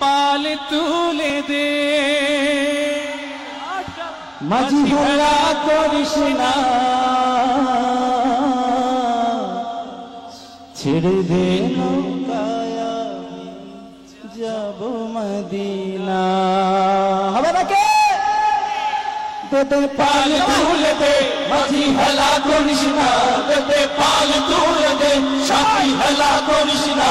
পাল তুলে দে। মাঝি ভোলা করিস না। ছেড়ে দে নৌকায় যাব মদিনা। হবে না কে? তোদের পাল তুলে দে। মাঝি হেলা করিস না। তোদের পাল তুলে দে। সাথী হেলা করিস না।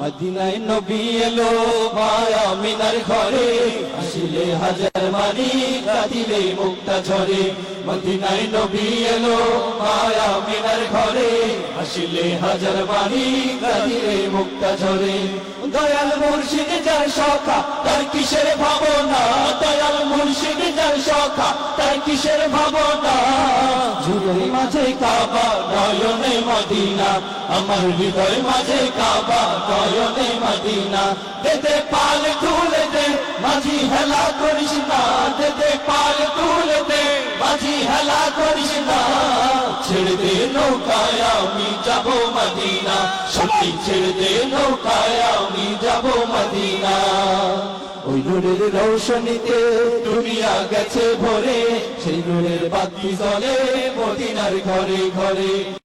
মদিনায় নবী এলো মায়া মিনার ঘরে। আসিলে হাজার মানি, কাঁদিলে মুক্তা ঝরে। মদিনায় নবী এলো মায়া মিনার ঘরে। আসিলে হাজার মানি, কাঁদিলে মুক্তা ঝরে। দয়াল মুর্শিদ যার সখা, তার কিসের ভাবনা? সখা তার কিসের ভাবনা? যুগের মাঝে কাবা, নয়নে মদিনা। আমার হৃদয় মাঝে কাবা, নয়নে মদিনা। দেদে পাল তুলে দে, মাঝি হেলা করিস না। দেদে পাল তুলে দে, মাঝি হেলা করিস না। ছেড়ে দে নৌকায়, আমি যাব মদিনা। ছেড়ে দে নৌকায়, আমি যাব মদিনা। নূরের রৌশনীতে দুনিয়া গেছে ভরে। সেই নূরের বাতি জলে মদিনার ঘরে ঘরে।